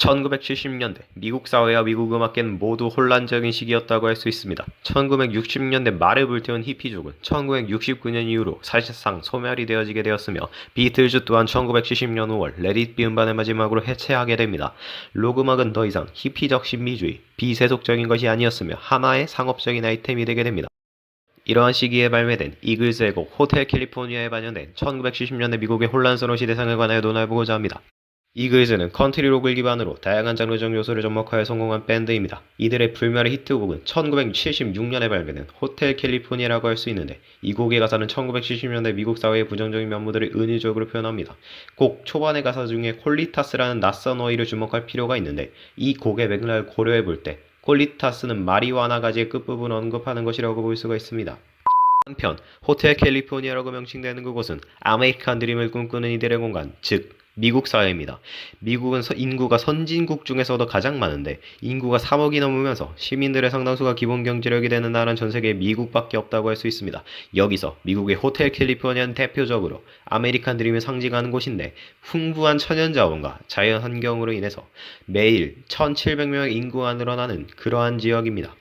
1970년대 미국 사회와 미국 음악계는 모두 혼란적인 시기였다고 할 수 있습니다. 1960년대 말을 불태운 히피족은 1969년 이후로 사실상 소멸이 되어지게 되었으며 비틀즈 또한 1970년 5월 레딧 비 음반을 마지막으로 해체하게 됩니다. 록 음악은 더 이상 히피적 신비주의, 비세속적인 것이 아니었으며 하나의 상업적인 아이템이 되게 됩니다. 이러한 시기에 발매된 이글스의 곡 호텔 캘리포니아에 반영된 1970년대 미국의 혼란스러운 시대상에 관하여 논해보고자 합니다. 이글즈는 컨트리 록을 기반으로 다양한 장르적 요소를 접목하여 성공한 밴드입니다. 이들의 불멸의 히트곡은 1976년에 발매된 호텔 캘리포니아라고 할 수 있는데 이 곡의 가사는 1970년대 미국 사회의 부정적인 면모들을 은유적으로 표현합니다. 곡 초반의 가사 중에 콜리타스라는 낯선 어휘를 주목할 필요가 있는데 이 곡의 맥락을 고려해 볼 때 콜리타스는 마리화나 가지의 끝부분을 언급하는 것이라고 볼 수가 있습니다. 한편 호텔 캘리포니아라고 명칭되는 그곳은 아메리칸 드림을 꿈꾸는 이들의 공간, 즉 미국 사회입니다. 미국은 서- 인구가 선진국 중에서도 가장 많은데 인구가 3억이 넘으면서 시민들의 상당수가 기본 경제력이 되는 나라는 전 세계에 미국밖에 없다고 할 수 있습니다. 여기서 미국의 호텔 캘리포니아는 대표적으로 아메리칸 드림을 상징하는 곳인데 풍부한 천연 자원과 자연 환경으로 인해서 매일 1,700명의 인구가 늘어나는 그러한 지역입니다.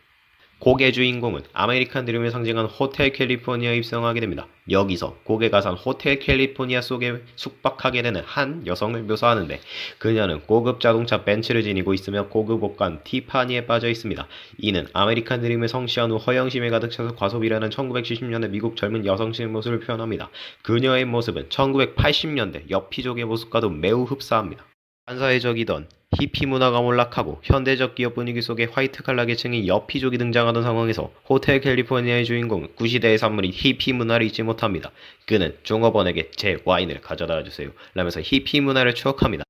곡의 주인공은 아메리칸 드림을 상징하는 호텔 캘리포니아에 입성하게 됩니다. 여기서 곡의 가사는 호텔 캘리포니아 속에 숙박하게 되는 한 여성을 묘사하는데 그녀는 고급 자동차 벤츠를 지니고 있으며 고급 옷간 티파니에 빠져 있습니다. 이는 아메리칸 드림을 성취한 후 허영심에 가득 차서 과소비라는 1970년대 미국 젊은 여성의 모습을 표현합니다. 그녀의 모습은 1980년대 여피족의 모습과도 매우 흡사합니다. 반사회적이던 히피 문화가 몰락하고 현대적 기업 분위기 속에 화이트 칼라 계층인 여피족이 등장하던 상황에서 호텔 캘리포니아의 주인공은 구시대의 산물인 히피 문화를 잊지 못합니다. 그는 종업원에게 제 와인을 가져다 주세요 라면서 히피 문화를 추억합니다.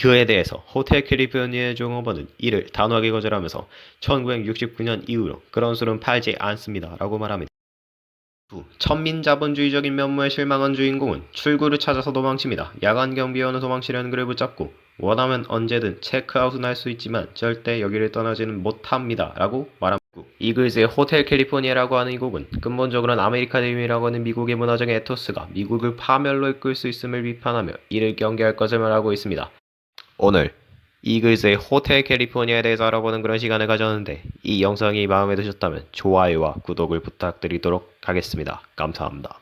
그에 대해서 호텔 캘리포니아의 종업원은 이를 단호하게 거절하면서 1969년 이후로 그런 술은 팔지 않습니다 라고 말합니다. 두, 천민자본주의적인 면모에 실망한 주인공은 출구를 찾아서 도망칩니다. 야간 경비원은 도망치려는 그를 붙잡고 원하면 언제든 체크아웃은 할 수 있지만 절대 여기를 떠나지는 못합니다. 라고 말합니다. 이글스의 호텔 캘리포니아라고 하는 이 곡은 근본적으로는 아메리카님이라고 하는 미국의 문화적 에토스가 미국을 파멸로 이끌 수 있음을 비판하며 이를 경계할 것을 말하고 있습니다. 오늘 이글스의 호텔 캘리포니아에 대해서 알아보는 그런 시간을 가졌는데 이 영상이 마음에 드셨다면 좋아요와 구독을 부탁드리도록 하겠습니다. 감사합니다.